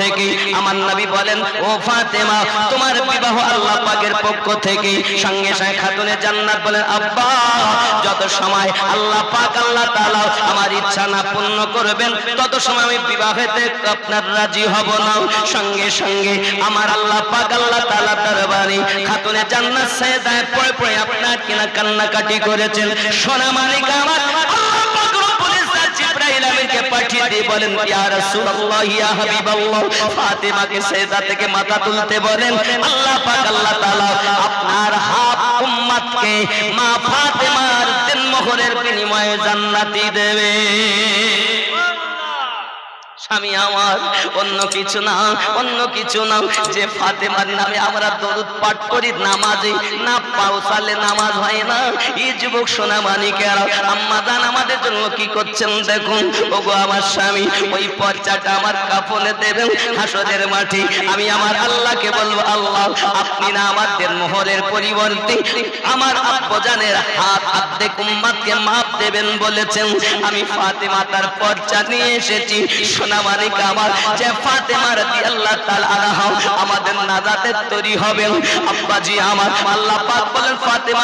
থেকে আমার নবী বলেন, ও ফাতেমা, তোমার বিবাহ আল্লাহ পাকের পক্ষ থেকে সঙ্গে সঙ্গে খাতুনে জান্নাত বলেন, আব্বা, যত সময় আল্লাহ পাক আল্লাহ তাআলা আমার ইচ্ছা না পূর্ণ করবেন, তত সময় আমি বিবাহেতে আপনার রাজি হব না। সঙ্গে সঙ্গে আমার আল্লাহ পাক আল্লাহ তাআলা দরবারে খাতুনে জান্নাত সাইদায় পড়ে পড়ে আপনার কিনা কান্নাকাটি করেছেন। সোনা মালিক আমার আমিনকে পাঠিয়ে দিয়ে বলেন, ইয়া রাসূলুল্লাহ, ইয়া হাবিবাল্লাহ। ফাতিমাকে সেজদা থেকে মাথা তুলতে বলেন, আল্লাহ পাক, আল্লাহ তাআলা আপনার হাত উম্মতকে মা ফাতেমার দিনমোহরের বিনিময়ে জান্নাতি দেবে। স্বামী আমার। অন্য কিছু না, অন্য কিছু না। যে ফাতেমার নামে আমরা দরুদ পাঠ করি, নামাজে না পাউসালে নামাজ হয় না। এই যুবক সোনা মানিকেরা, আম্মা জান আমাদের জন্য কি করছেন দেখুন। ওগো আমার স্বামী, ওই পর্চাটা আমার কাপনে দেবেন হাসরের মাঠে। আমি আমার আল্লাহকে বলব, আল্লাহ, আপনি না আমাদের মোহরের পরিবর্তে আমার আব্বজানের হাত আর্ধেক উম্মাদকে মাপ দেবেন বলেছেন। আমি ফাতেমা তার পর্চা নিয়ে এসেছি। সোনা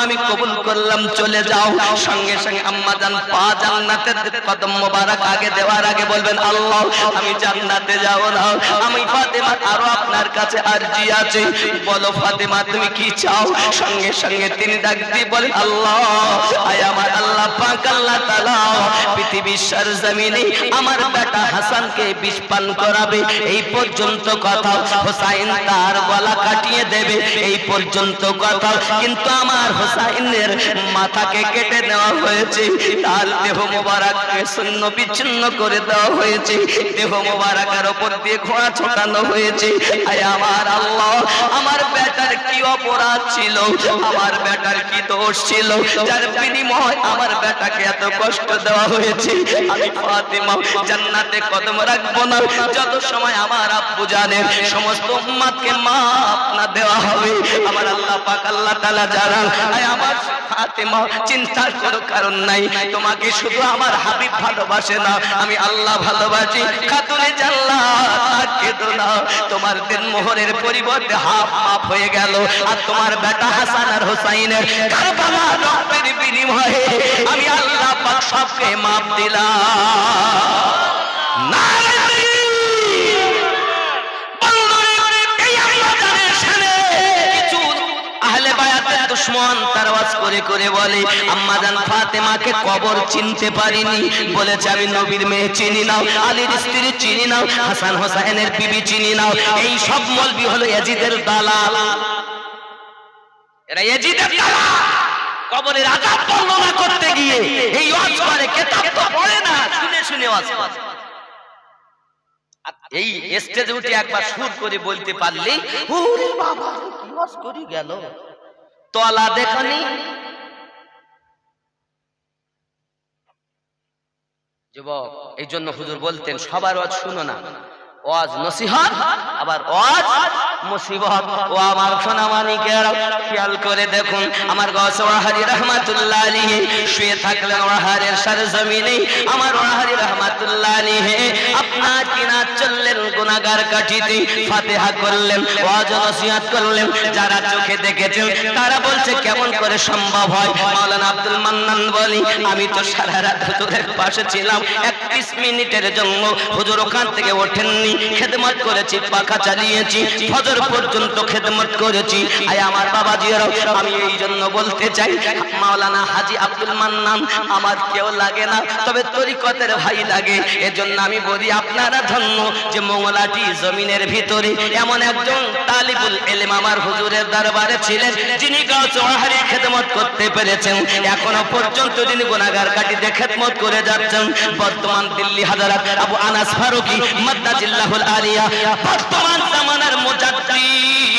আমি কবুল করলাম, চলে যাও। সঙ্গে সঙ্গে আম্মা জান পা মোবারক আগে দেওয়ার আগে বলবেন, আল্লাহ, আমি জান্নাতে না। আমি ফাতেমা আরও আপনার কাছে আছে। বলো, ফাতেমা, তুমি কি চাও? সঙ্গে সঙ্গে তিনি ডাক দিয়ে বলেন, আল্লাহ, আয় আমার বেটা শূন্য বিচ্ছিন্ন করে দেওয়া হয়েছে, দেহ মোবারকের ওপর দিয়ে ঘোড়া ছোটানো হয়েছে। আমার আল্লাহ, আমার বেটার কি অপরাধ ছিল? আমার বেটার কি দোষ ছিল? যার বিনিময় আমার বেটাকে এত কষ্ট দেওয়া হয়েছে, আমি ফাতেমা জান্নাতে কদম রাখব না। যত সময় আমার আব্বু জানেন সমস্ত উম্মাদকে মাফ না দেওয়া হবে। আমার আল্লাহ পাক, আল্লাহ তাআলা জানান, আয় আমার ফাতেমা চিন্তা করো কারণ নাই। তোমাকে শুধু আমার হাবিব ভালোবাসে না, আমি আল্লাহ ভালোবাসি। খাতুনে জান্নাত কেঁদো না। তোমার দিন মোহরের পরিবর্তে হাফ মাফ হয়ে গেল। আর তোমার বেটা হাসান আর হোসাইনের কারবালা রক্তের বিনিময়ে আমি আল্লাহ পাক সবকে দুশমন তার আওয়াজ করে করে বলে আম্মাজান ফাতেমাকে কবর চিনতে পারিনি। বলেছে আমি নবীর মেয়ে চিনি নাও আলীর স্ত্রী চিনি নাও হাসান হোসেনের বিবি চিনি নাও এই সব মলবি হলো ইয়াজিদের দালাল। এরা দালাল। কবরের আযাব বর্ণনা করতে গিয়ে এই ওয়াজ করে কিতাব তো পড়ে না, শুনে শুনে ওয়াজ করে। এই স্টেজে উঠে একবার সুর করে বলতে পারলেই ওরে বাবা, কি ওয়াজ করি গেল? তলা দেখনি। যুবক, এই জন্য হুজুর বলতেন, সবার ওয়াজ শুনো না। ওয়াজ নসিহত, আবার ওয়াজ মুসিবত। ও আমার সোনা মানিকের খেয়াল করে দেখুন, আমার গস ওয়াহারি রহমাতুল্লাহ আলাইহি শুয়ে থাকলেন ওয়াহারের সরজমিনে। আমার ওয়াহারি রহমাতুল্লাহ আলাইহি আপনার কিনা চললেন গুনাহগার কাটিতে ফাতিহা করলেন, ওয়াজ নসিহত করলেন, যারা চোখে দেখেছেন, তারা বলছে, কেমন করে সম্ভব হয়? মাওলানা আব্দুল মান্নান বলি, আমি তো সারা রাত হুজুরের পাশে ছিলাম 31 মিনিটের জন্য হুজুর ওখান থেকে ওঠেননি, খেদমত করেছি, পাখা চালিয়েছি ফজর পর্যন্ত খেদমত করেছি। আয় আমার বাবাজিরাও আমি এই জন্য বলতে চাই, মাওলানা হাজি আব্দুল মান্নান, আমার কেউ লাগে না, তবে তরিকতের ভাই লাগে। এজন্য আমি বলি আপনারা ধন্য যে মঙ্গলাটি জমিনের ভিতরে। এমন একজন তালিবুল এলেম আমার হুজুরের দরবারে ছিলেন, যিনি গাছ খেদমত করতে পেরেছেন। এখনও পর্যন্ত যিনি গুনাহগার কাটিতে খেদমত করে যাচ্ছেন, বর্তমান দিল্লি হাজারাত আবু আনাস ফারুকি মাদ্দাজিল্লাহুল আলিয়া, বর্তমান জামানার মুজাদ্দিদ।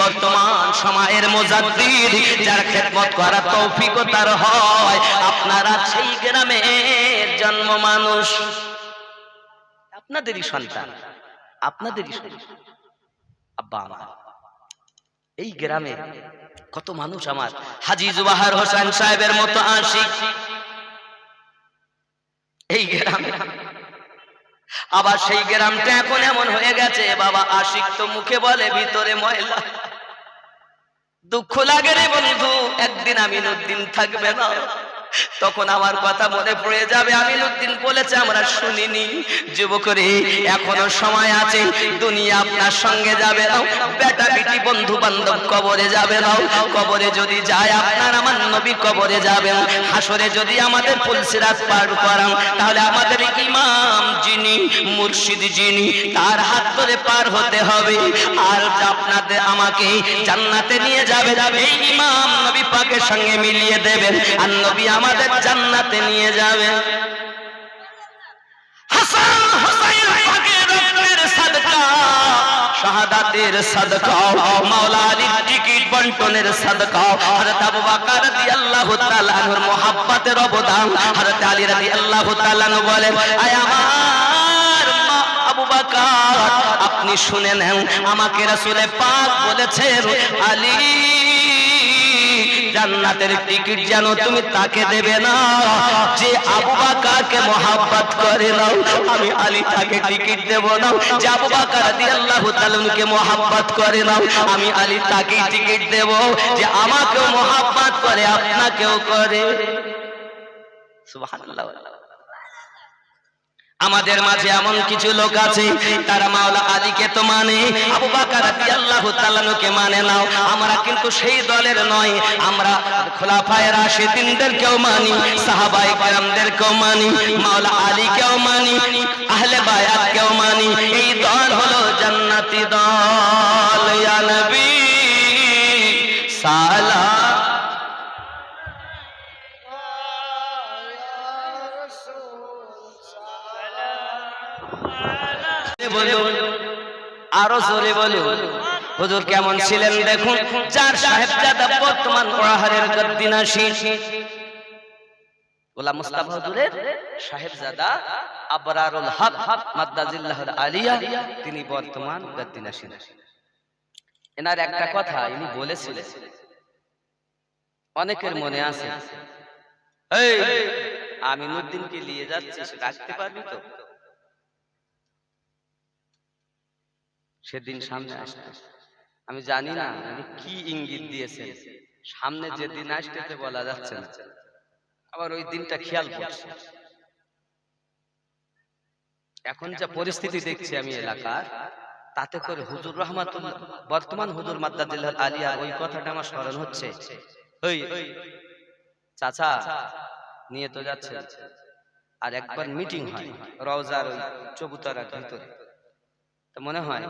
বর্তমান সময়ের মুজাদ্দিদ, যার খেদমত করার তৌফিকও তার হয়। আপনারা সেই গ্রামে জন্ম মানুষ। আপনাদেরই সন্তান আপনাদেরই সন্তান। আব্বা আমার এই গ্রামে কত মানুষ আমার। হাজি জুবাহার হোসেন সাহেবের মতো আশিক এই গ্রামে। আবার সেই গ্রামটা এখন এমন হয়ে গেছে, বাবা আশিক তো মুখে বলে ভিতরে ময়লা। দুঃখ লাগে রে বন্ধু, একদিন আমিনুদ্দিন থাকবে না। তখন আমার কথা মনে পড়ে যাবে। আমিনুদ্দিন বলেছে, আমরা শুনিনি। যুবকরে, এখনও সময় আছে। দুনিয়া আপনার সঙ্গে যাবে না। বেটা বিটি বন্ধু বান্ধব কবরে যাবে না। কবরে যদি যায়, আপনার আমার নবী কবরে যাবেন হাসরে যদি আমাদের পুলসিরাত পার করান, তাহলে আমাদের ইমাম যিনি, মুর্শিদ যিনি, তার হাত ধরে পার হতে হবে। আর আপনাদের আমাকে জান্নাতে নিয়ে যাবে, এই ইমাম নবী পাকের সঙ্গে মিলিয়ে দেবেন। আর নবী আমাদের জান্নাতে নিয়ে সাদকা, শাহাদাতের টিকিট বন্টনের আবু বকর রাদিয়াল্লাহু তাআলা অবদান আলী রাদিয়াল্লাহু তাআলা আয় আমার মা আবু বকর, আপনি শুনে নেন, আমাকে রাসূলে পাক বলেছেন, আলী জান্নাতের টিকিট যেন তুমি তাকে দেবে না। যে আবু বাকারকে মহাব্বত করে নাও, আমি আলী তাকে টিকিট দেব না। যে আবু বাকার রাদিয়াল্লাহু তাআলাকে মহাব্বত করে নাও, আমি আলী তাকে টিকিট দেব। যে আমাকে মহাব্বত করে, আপনাকেও করে। সুবহানাল্লাহ। আমাদের মাঝে এমন কিছু লোক আছে, তারা মাওলা আলীকে তো মানে আবু বাকার রাদিয়াল্লাহু তাআলাকে মানে নাও। আমরা কিন্তু সেই দলের নয়, আমরা খোলাফায়ে রাশিদিনদেরকেও মানি, সাহাবায়ে কেরামদেরকেও মানি, মাওলা আলীকেও মানি, আহলে বায়াতকেও মানি। এই দল হলো জান্নাতি দল। আরও জোরে বলুন। হুজুর কেমন ছিলেন দেখুন? যার সাহেবজাদা বর্তমান ওয়াহারের গদ্দিনাশী গোলাম মুস্তাফা হুজুরের সাহেবজাদা আবরারুল হক মাদ্দাজিল্লাহুল আলিয়া, তিনি বর্তমান গদ্দিনাশী এনার একটা কথা ইনি বলেছিলেন। অনেকের মনে আছে। এই, আমিনুদ্দিনকে নিয়ে যাচ্ছিস রাখতে পারবি তো? সেদিন সামনে আসতে আমি জানি না উনি কি ইঙ্গিত দিয়েছেন। সামনে যে দিন আসতেছে বলা যাচ্ছে না। আবার ওই দিনটা খেয়াল করছে। এখন যা পরিস্থিতি দেখছি আমি এলাকার তাতে করে হুজুর রহমাতুল্লাহ বর্তমান হুজুর মাদ্দাদিল্লাহ আলিয়া ওই কথাটা আমার স্মরণ হচ্ছে। ওই চাচা নিয়ে তো যাচ্ছে। আর একবার মিটিং হয় রওজার ওই চবুতারার ভিতরে। তো মনে হয়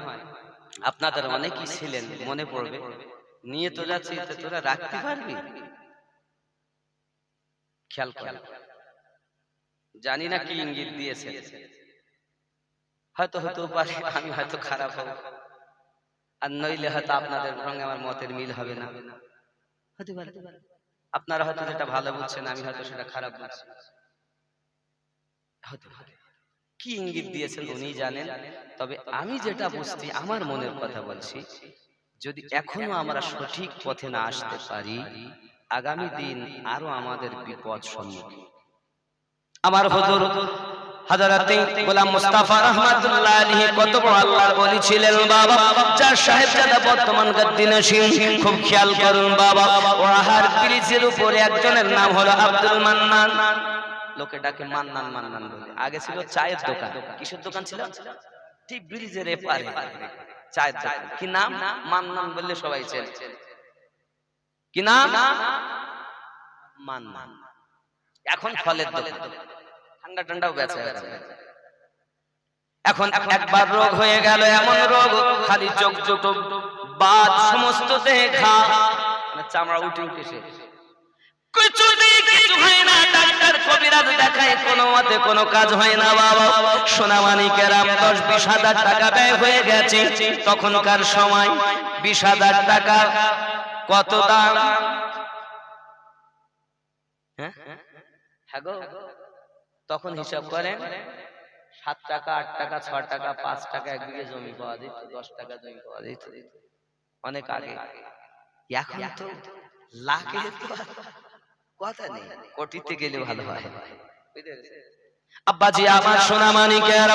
আপনাদের অনেকেই ছিলেন মনে পড়বে। নিয়ে তো যাচ্ছি তো তোরা রাখতে পারবি? খেয়াল খেয়াল জানি না কি ইঙ্গিত দিয়েছে। হয়তো হয়তো পারে আমি হয়তো খারাপ হব। আর নইলে হয়তো আপনাদের সঙ্গে আমার মতের মিল হবে না। হতে পারে। আপনারা হয়তো যেটা ভালো বুঝছেন আমি হয়তো সেটা খারাপ বুঝছি। হতে পারে। কি ইঙ্গিত দিয়েছেন উনি জানেন? তবে আমি যেটা বুঝছি আমার মনের কথা বলছি যদি এখনও আমরা সঠিক পথে না আসতে পারি আগামী দিন আরও আমাদের বিপদ সম্মুখীন। আমার হুজুর হযরত গোলাম মুস্তাফা রাহমাতুল্লাহ আলাইহি কত বড় আল্লাহর ওলি ছিলেন বাবা। সাহেবজাদা বর্তমান গদ্দিনশীল খুব খেয়াল করুন বাবা। ওয়াহার ব্রিজের উপরে একজনের নাম হলো আব্দুল মান্নান। লোকে ডাকে মান্নান মান্নান বলে। আগে ছিল চায়ের দোকান। কিসের দোকান ছিল? ঠিক ব্রিজের এপারে। চায়ের দোকান। কি নাম? মান্নান বললে সবাই চেনে। কি নাম? মান্নান। এখন ফলের দোকান। ঠান্ডা ঠান্ডাও বেচা এখন একবার রোগ হয়ে গেল এমন রোগ। খালি চোখ চোখ বাদ সমস্ত দেখা। মানে চামড়া উঠে উঠে শেষ কিছুতেই কোনো মতে কোনো কাজ হয় না, বাবা। সোনা মানিকেরাম দশ বিশ হাজার টাকা ব্যয় হয়ে গেছে। তখনকার সময় বিশ হাজার টাকা কত দাম? হ্যাঁ? হ্যাঁ তখন হিসাব করেন, সাত টাকা, আট টাকা, ছ টাকা, পাঁচ টাকা, এক বিঘে জমি পাওয়া যেত, দশ টাকা জমি পাওয়া যেত। অনেক আগে। এখন তো কথা নেই কটিতে গেলে ভালো হয় বুঝতে পেরেছেন? আব্বাজি আমার সোনা মানিকের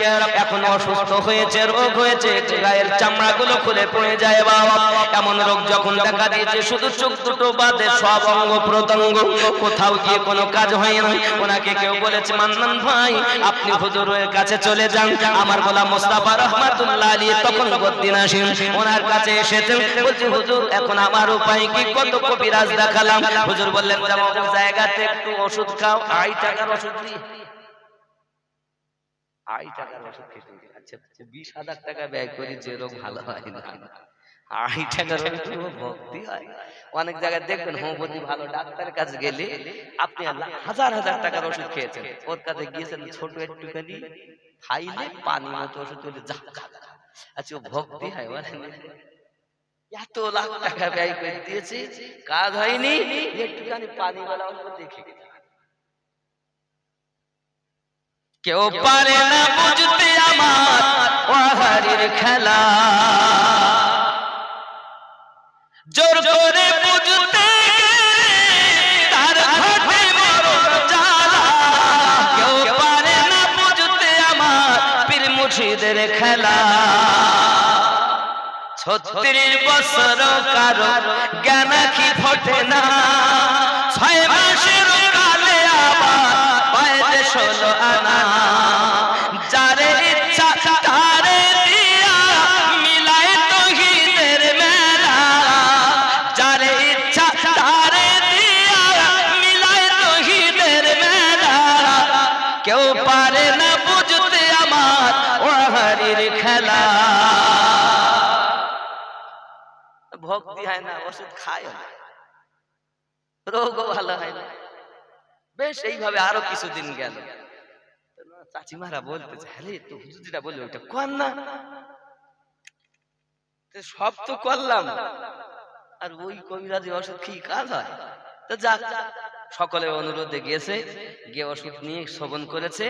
এখন অসুস্থ হয়েছে রোগ হয়েছে গায়ের চামড়া গুলো খুলে পড়ে যায় বাবা। এমন রোগ যখন দেখা দিয়েছে শুধু চোখ দুটো বাদে সব অঙ্গ প্রত্যঙ্গ। কোথাও গিয়ে কোনো কাজ হয় না ওনাকে কেউ বলেছে মান্নান ভাই আপনি হুজুরের কাছে চলে যান। আমার গোলাম মোস্তাফা রহমাতুল্লাহ আলী তখন বদ্দিন আসেন। ওনার কাছে এসেছেন। বলছি হুজুর এখন আমার উপায় কি? কত কবিরাজ দেখালাম? হুজুর বললেন জায়গাতে একটু ওষুধ খাও আড়াই টাকার ওষুধ দিয়ে আড়াই টাকার ওষুধ খেতে। আচ্ছা বিশ হাজার টাকা ব্যয় করি যে রোগ ভালো হয় না। আড়াই টাকার ওষুধ ভক্তি হয়। অনেক জায়গায় দেখবেন হোমিওপ্যাথি ভালো ডাক্তারের কাছে গেলে আপনি হাজার হাজার টাকার ওষুধ খেয়েছেন। ওর কাছে গিয়েছেন ছোট একটুখানি, খাইলে পানি মতো ওষুধ বলে যা। আচ্ছা ভক্তি হয় বলেন এত লাখ টাকা ব্যয় করে দিয়েছি, কাজ হয়নি, একটুখানি পানি বলা দেখে গেছে কেউ পারে না বুঝতে আমার ওয়াহারির খেলা। জোর করে বুঝতে তার কেউ পারে না বুঝতে আমার পীর মুর্শিদের খেলা। ছত্রিশ বছর কারও জ্ঞান কি ফোটে না? কেউ পারে না বুঝতে আমার ওহারির খেলা। ভক্তি হয় না, ওষুধ খায় না। রোগও ভালো হয় না। বেশ, এইভাবে আরও কিছুদিন গেল। চাচিমারা বলতেছে, আরে, তো হুজুরিটা বলল, ওইটা কর না। সব তো করলাম। আর ওই কবিরাজি ওষুধ কি কাজ হয়। তো যাক সকলের অনুরোধে গিয়েছে, গিয়ে ওষুধ নিয়ে শোভন করেছে।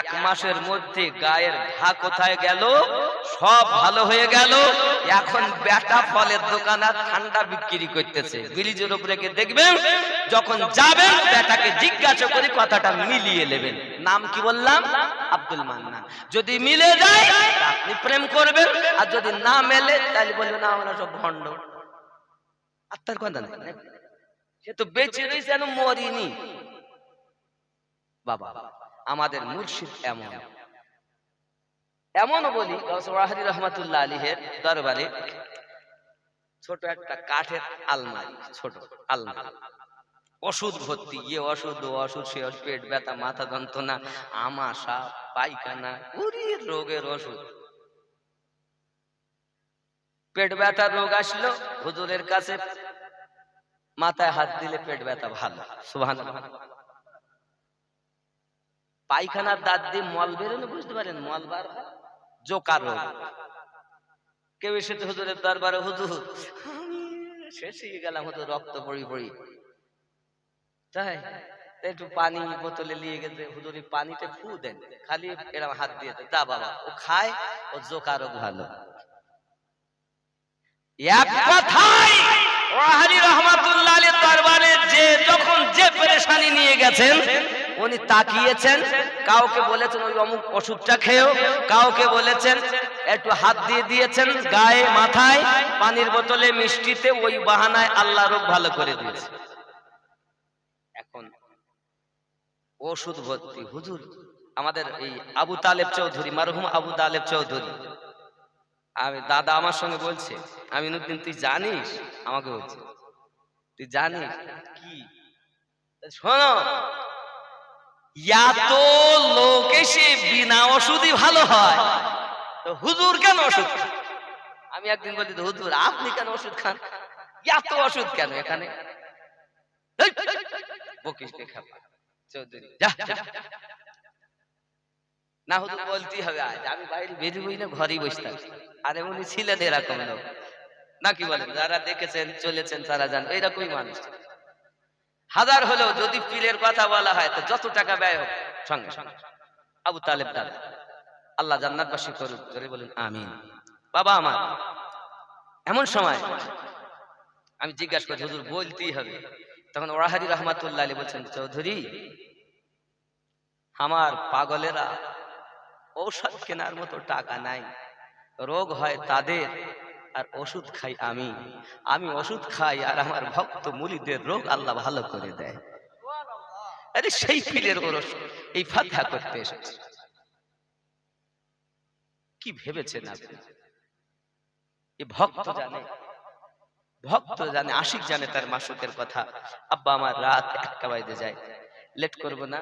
এক মাসের মধ্যে গায়ের ঘা কোথায় গেল? সব ভালো হয়ে গেল। এখন বেটা ফলের দোকান ঠান্ডা বিক্রি করতেছে। ব্রিজের উপরে দেখবেন, যখন যাবেন, বেটাকে জিজ্ঞাসা করে কথাটা মিলিয়ে নেবেন। নাম কি বললাম? আব্দুল মান্নান। যদি মিলে যায় আপনি প্রেম করবেন। আর যদি না মেলে, তাহলে বলবেন আমরা সব ভণ্ড। আত্মার কথা সে তো বেঁচে রয়েছে যেন মরিনি। বাবা, আমাদের মুর্শিদ এমন। এমনও বলি ওয়াহাদি রহমাতুল্লাহ আলীহের দরবারে ছোট একটা কাঠের আলমারি, ছোট আলমারি। ওষুধ ভর্তি ইয়ে ওষুধ ওষুধ, সে পেট ব্যথা, মাথা যন্ত্রণা আমাশা পায়খানা রোগের ওষুধ। পেট ব্যথার রোগ আসলো, হুজুরের কাছে মাথায় হাত দিলে পেট ব্যথা ভালো। সুহান পায়খানার দাঁত দিয়ে মল বেরোনো বুঝতে পারেন, মল বার? জোকার কেউ এসেছে হুজুরের দরবারে, হুজুর শেষ হয়ে গেলাম, হুজুর, রক্ত পড়ি পড়ি। তাই একটু পানি বোতলে নিয়ে গেছে, হুজুর পানিতে ফু দেন। খালি এরকম হাত দিয়ে বাবা, ও খায়, ও জোকার ভালো। এক কথায় গায়ে, মাথায়, পানির বোতলে, মিষ্টিতে, ওই বাহানায় আল্লাহ রোগ ভালো করে দিয়েছে। এখন ওষুধ ভর্তি, হুজুর, আমাদের এই আবু তালেব চৌধুরী, মারহুম আবু তালেব চৌধুরী আমি দাদা আমার সঙ্গে বলছে, আমি নুদ্দিন তুই জানিস? আমাকে বলছে। তুই জানিস? কি? শোনো, এত লোক এসে বিনা ওষুধই ভালো হয়। তো হুজুর কেন ওষুধ? আমি একদিন বলি হুজুর, আপনি কেন ওষুধ খান? এত ওষুধ কেন এখানে? বকিস খাপা। চৌধুরী যা। না হুজুর বলতেই হবে আজ। আমি বাইরে বেরোবই না, ঘরেই বসতাম আর এমনি ছিলেন এরকম লোক। নাকি বলেন যারা দেখেছেন, চলেছেন, তারা জান এইরকমই মানুষ। হাজার হলেও যদি পীরের কথা বলা হয়, তো যত টাকা ব্যয় হোক, সঙ্গে সঙ্গে। আবু তালেব দাদা, আল্লাহ জান্নাতবাসী করুক, জোরে বলুন, আমিন। বাবা আমার, এমন সময় আমি জিজ্ঞাসা করছি হুজুর বলতেই হবে। তখন ওরাহারি রহমাতুল্লাহ আলী বলছেন, চৌধুরী, আমার পাগলেরা ঔষধ কেনার মতো টাকা নাই। রোগ হয় তাদের, আর ওষুধ খাই আমি। আমি ওষুধ খাই, আর আমার ভক্ত মুলিদের রোগ আল্লাহ ভালো করে দেয়। আরে সেই পীরের ওরস, এই ফাতহা করতে এসেছে। কি ভেবেছেন আপনি? এই ভক্ত জানে ভক্ত জানে, আশিক জানে তার মাসুকের কথা। আব্বা আমার রাত একটা বাজে যায়। লেট করব না,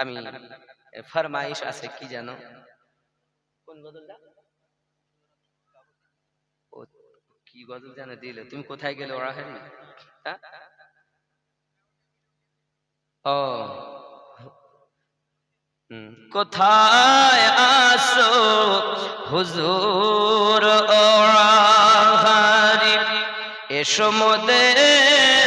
আমি ফরমাইশ আছে কি জানো কোন গজলটা ও কি গজল জানে দিলে? তুমি কোথায় গেলে ওরা হ্যাঁ? ও হুম, কোথায় আসো হুজুর ওরাহারি এসো মোদের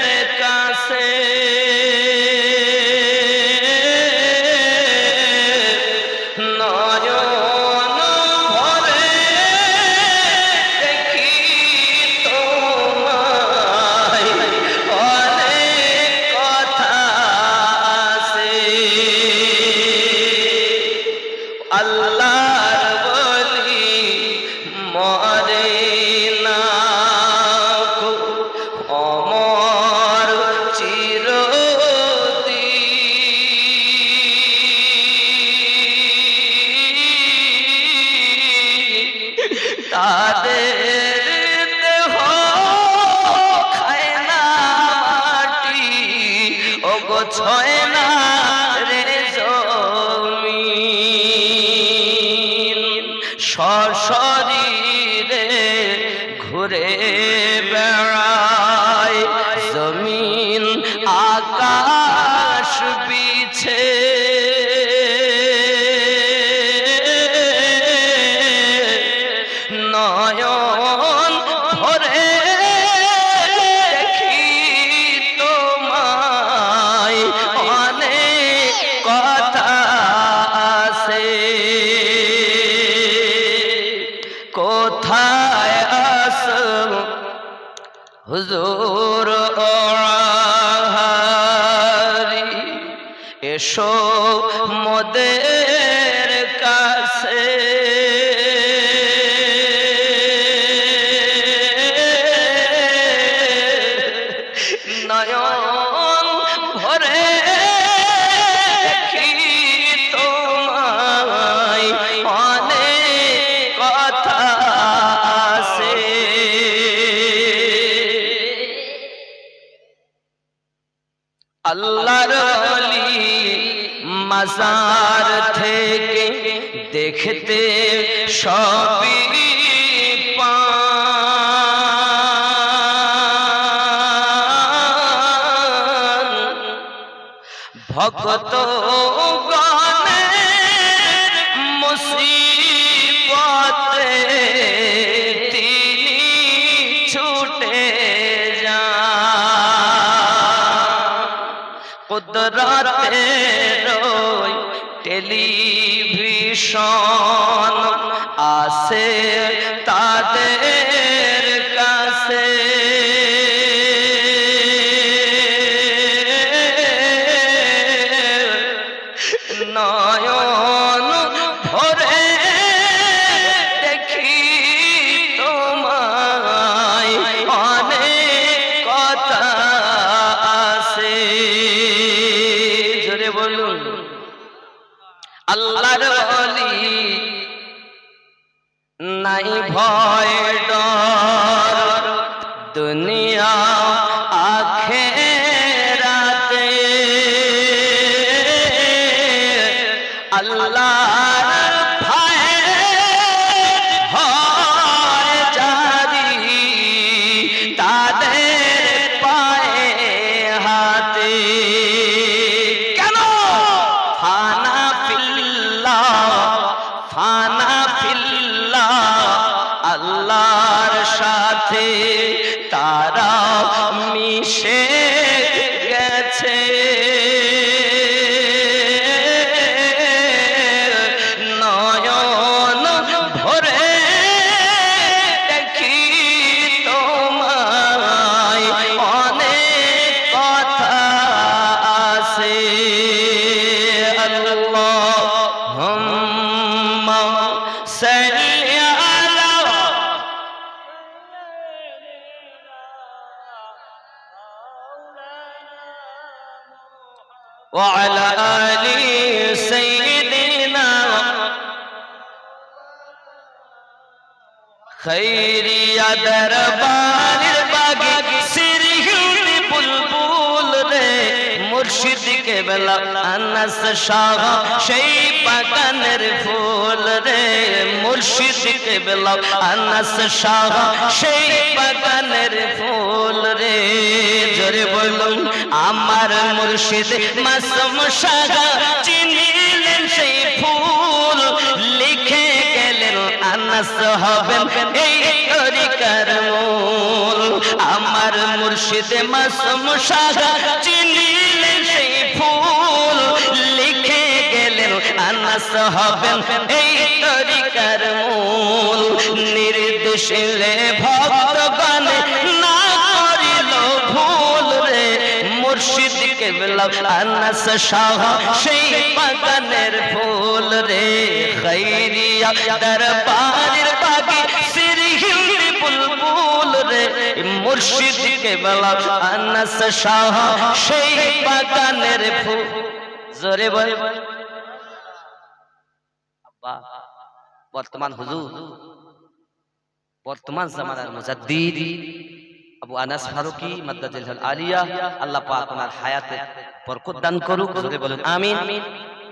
অলি মাজার থেকে দেখতে সবই ভক্ত কুদরতের রই টেলিভিশন আসে তাদের আনাস শাহ, সেই বাগানের ফুল রে মুর্শিদ কে বেলা আনাস শাহ, সেই বাগানের ফুল রে। জোরে বলুন, আমার মুর্শিদ মাসুম শাহ চিনিলেন সেই ফুল। লিখে গেলেন, আনাস হবেন এই তরিকার মূল। আমার মুর্শিদ মাসুম শাহ চিনিলেন হবেন এই তরিকার মূল নির্দেশিলে ভক্তগণ না করিল ভুল রে। মুর্শিদ কেবলা, আনাস শাহ, সেই বাগানের ফুল রে। খৈরিয়া দরবারের বাগে, সিরহিল বুলবুল রে। মুর্শিদ কেবলা, আনাস শাহ, সেই বাগানের ফুল। জোরে বল আব্বা বর্তমান হুজুর, বর্তমান জামানার মুজাদ্দিদ আবু আনাস ফারুকি মাদ্দাজুল আলিয়া, আল্লাহ পাক ওনার হায়াতে বরকত দান করুক, জোরে বলুন, আমিন।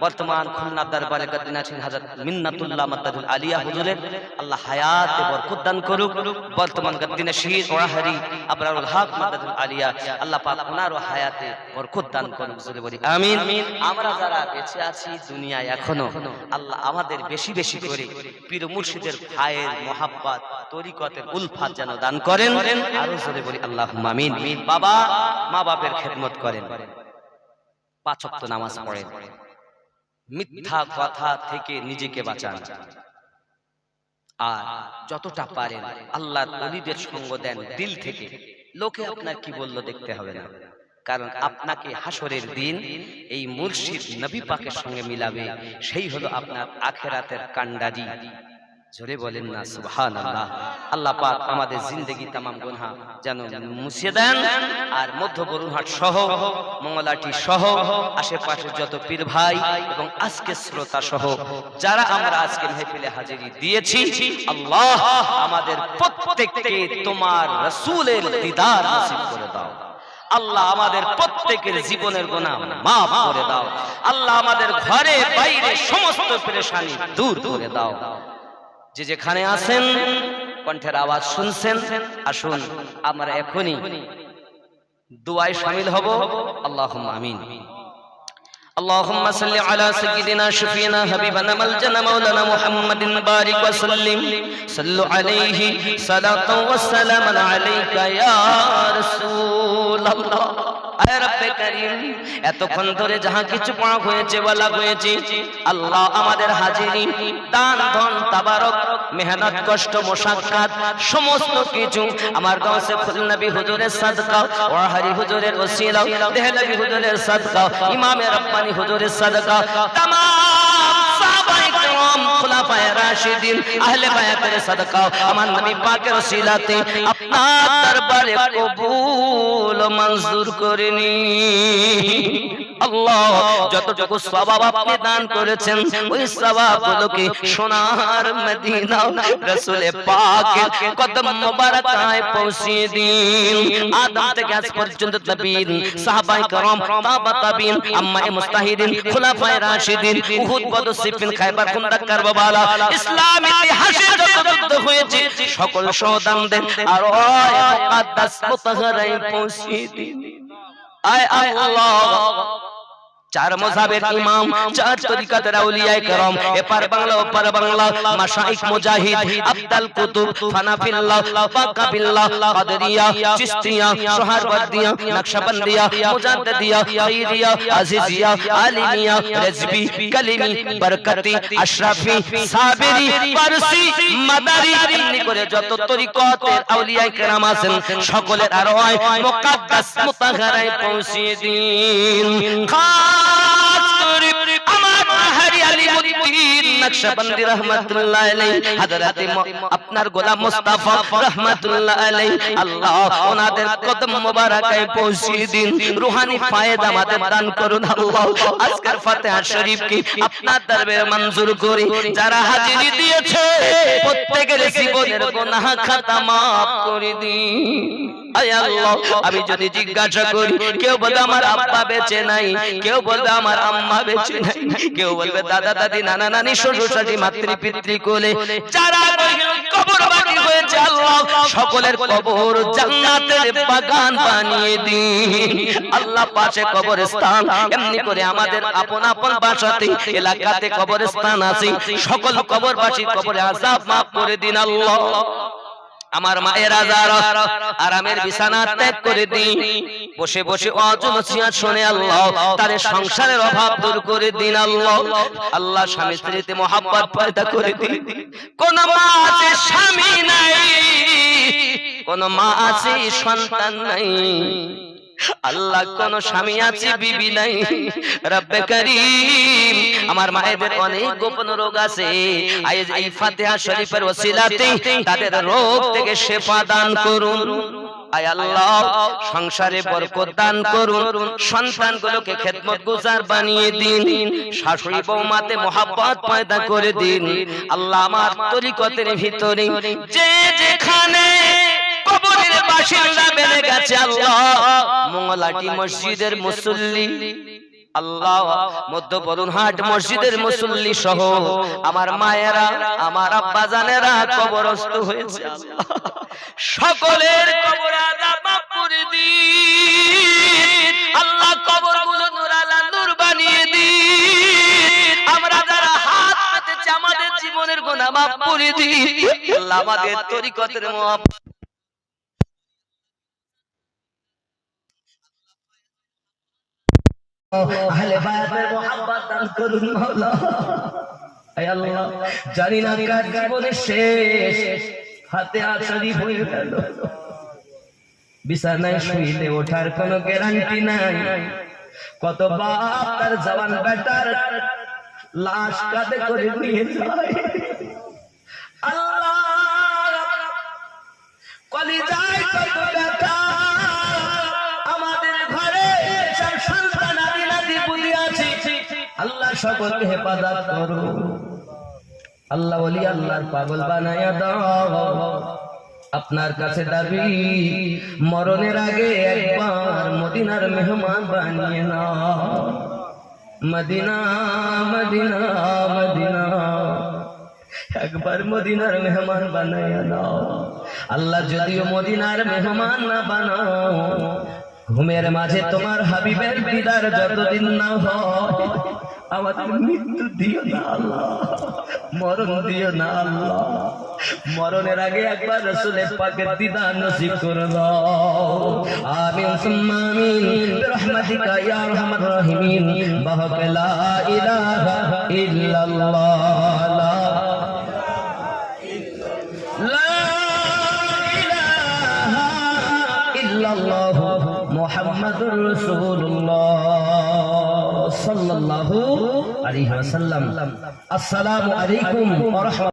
বর্তমান খুলনা দরবারে গদ্দিন আছেন হযরত মিন্নাতুল্লাহ মাদ্দাজুল আলিয়া হুজুরের। আল্লাহ হায়াতে বরকত দান করুক। বর্তমান গদ্দিনে শহীদ ওয়াহারি আবরারুল হক মাদ্দাজুল আলিয়া। আল্লাহ পাক ওনার হায়াতে বরকত দান করুক জোরে বলি। আমিন। আমরা যারা বেঁচে আছি দুনিয়ায় এখনও, আল্লাহ আমাদের বেশি বেশি করে পীর মুর্শিদের ভাইয়ের মোহাব্বত, তরিকতের উলফাত যেন দান করেন। আরও জোরে বলি আল্লাহ আমিন। বাবা, মা বাপের খেদমত করেন। পাঁচ নামাজ পড়েন। মিথ্যা কথা থেকে নিজেকে বাঁচান। আর যতটা পারেন আল্লাহ অলিদের সঙ্গ দেন দিল থেকে। লোকে আপনার কি বলল দেখতে হবে না। কারণ আপনাকে হাসরের দিন এই মুর্শিদ নবী পাকের সঙ্গে মিলাবে। সেই হলো আপনার আখেরাতের কান্ডারি জোরে বলেন না সুবহান আল্লাহ আল্লাহ পাক আমাদের জিন্দগি তামাম গুনহা যেন মুছিয়ে দেন আর মধ্য বরুণহাট সহ মঙ্গলাটি সহ আশেপাশের যত পীর ভাই এবং আজকে শ্রোতা সহ যারা আমরা আজকে মেহফিলে হাজিরি দিয়েছি আল্লাহ আমাদের প্রত্যেককে তোমার রাসূলের দিদার নসিব করে দাও। আল্লাহ আমাদের প্রত্যেকের জীবনের গোনা মাফ করে দাও। আল্লাহ আমাদের ঘরে বাইরে সমস্ত পেরেশানি দূর করে দাও। যে যেখানে আছেন কণ্ঠের আওয়াজ শুনছেন আসুন আমরা এখনই দুয়ায় শামিল হব আল্লাহ আমিন اللهم صل على سيدنا شفينا حبيبنا ملجنا مولانا محمد بارك وسلم صلوا عليه صلاة والسلام عليك يا رسول الله আয় রব্বে এতক্ষণ ধরে যাহা কিছু পড়া হয়েছে বলা হয়েছে, আল্লাহ আমাদের হাজিরি দান, ধন, তাবারক, মেহনত, কষ্ট, মোশাক্কাত, সমস্ত কিছু আমার গাঁসে ফুলনবী হুজুরের সাদকা, ওয়াহারি হুজুরের ওসিলা, দেহলবী হুজুরের সাদকা, ইমামে রব্বানি হুজুরের সাদকা, তামাম খুলাফায়ে রাশিদিন, আহলে বায়াতের সাদকা। আমার নবী পাকের ওসিলাতে আপনার দরবারে কবুল মঞ্জুর করে নিন আল্লাহ যতটুকু সওয়াব আপনি দান করেছেন ওই সওয়াবগুলোকে সোনার মদিনা রাসূলে পাকের কদম মোবারকায় পৌঁছে দিন আদম থেকে আজ পর্যন্ত নবীন সাহাবায়ে کرام তাবা তাবিন আম্মায়ে মুস্তাহিদিন খুলাফায়ে রাশিদিন উহুদ বদর সিফিন খায়বার খুন্দক কারবালা ইসলাম ইতিহাসে যত যুদ্ধ হয়েছে সকল সহদানদের আর ওই মুকদ্দাস মুতাহহারায় পৌঁছে দিন আয় আল্লাহ চার মজাবের ইমাম চার তরিকাতের আউলিয়ায়ে کرام এপার বাংলা ওপার বাংলা মাশাইখ মুজাহিদ আব্দুল কুতুব ফানাফিল্লাহ বাকাবিল্লাহ কাদরিয়া চিশতিয়া সোহরবর্দিয়া নকশবন্দিয়া মুজাদ্দিদিয়া খাইরিয়া আজিজিয়া আলিমিয়া রেজবি কালিমি বরকতি আশরাফি সাবেরি পারসি মাদারি এমনি করে যত তরিকতের আউলিয়ায়ে کرام আছেন সকলের আরোয় মুকদ্দাস মুতাহহারায় পৌঁছে দিন খাস নকশবন্দি রহমাতুল্লাহ আলাইহি হযরত আপনার গোলাম মুস্তাফা রহমাতুল্লাহ আলাইহি, আল্লাহ ওনাদের কদম মোবারকায় পৌঁছিয়ে দিন। রুহানি ফায়দা আমাদের দান করুন, আল্লাহ। আজকের ফাতিহা শরীফকে আপনার দরবারে মঞ্জুর করে। যারা হাজিরি দিয়েছে, প্রত্যেকের জীবনের গুনাহ খাতা মাফ করে দিন। আমি যদি জিজ্ঞাসা করি কেউ বলবে আমার আব্বা বেঁচে নাই কেউ বলবে আমার আম্মা বেঁচে নাই কেউ বলবে দাদা দাদি নানা নানি শ্বশুর শাশুড়ি মাতৃ পিতৃ কোলে যারা হয়েছে আল্লাহ সকলের কবর জান্নাতের বাগান বানিয়ে দিন। আল্লাহ পাশে কবরস্থান এমনি করে আমাদের আপন আপন বাসাতে এলাকাতে কবরস্থান আছে। সকল কবরবাসীর কবরে আযাব মাফ করে দিন আল্লাহ। আমার মায়ের আজার আরামের বিছানা ত্যাগ করে দিন। বসে বসে অজনসিয়া শুনে আল্লাহ তার সংসারের অভাব দূর করে দিন আল্লাহ। আল্লাহ। স্বামী স্ত্রীতে মহাব্বত পয়দা করে দিন। কোন মা আছে স্বামী নাই। কোন মা আছে সন্তান নাই। আল্লাহ কোন স্বামী আছে বিবি নাই। রব্বে করিম আমার মায়েদের অনেক গোপন রোগ আছে। আজ এই ফাতিহা শরীফের ওসিলাতে তাদের রোগ থেকে শেফা দান করুন। আয় আল্লাহ সংসারে বরকত দান করুন। সন্তানগুলোকে খেদমত গুজার বানিয়ে দিন। শাশুড়ি বৌমাতে মোহাব্বত পয়দা করে দিন। আল্লাহ আমার তরিকতের ভিতরে যে যেখানে কবরের বাসিন্দা বেড়ে গেছে আল্লাহ। মঙ্গলাটি মসজিদের মুসল্লি। আল্লাহ মধ্যবরণ হাট মসজিদের মুসল্লি সহ আমার মায়েরা আমার আব্বা জানেরা কবরস্থ হয়েছে সকলের কবর মাফ করে দিন। আল্লাহ কবরগুলো নূরালা নূর বানিয়ে দিন। আমরা যারা হাত পেতেছি আমাদের জীবনের গুনাহ মাফ করে দিন। আল্লাহ আমাদের তরিকতের মহাব্বত আহলে বায়াতের দান করুন আল্লাহ, জানি না কার জীবনে শেষ হাতে হয়ে গেল। বিছানায় শুইলে ওঠার কোনো গ্যারান্টি নাই। কত বাপ তার জওয়ান বেটার, লাশ কাঁধে করে নিয়ে যায়। আল্লাহ, কলিজায় কত সকলকে হেফাজত করো। আল্লাহ বলি, আল্লাহর পাগল বানায়া দাও। আপনার কাছে দাবি, মরণের আগে একবার মদিনার মেহমান বানিয়ে নাও। Medina Medina Medina. একবার মদিনার মেহমান বানাইয়া দাও আল্লাহ যদিও মদিনার মেহমান না বানাও, ঘুমের মাঝে তোমার হাবিবের দিদার যতদিন না হয় আমাদের মৃত্যু দিও না আল্লাহ। মরণ দিও না আল্লাহ। মরণের আগে একবার রসুলে পাকের দিদার নসিব করে দাও। আমিন সুম্মা আমিন রাহিমিন। বাহক লা ইলাহা ইল্লাল্লাহ। লা عليه وسلم. السلام عليكم ورحمة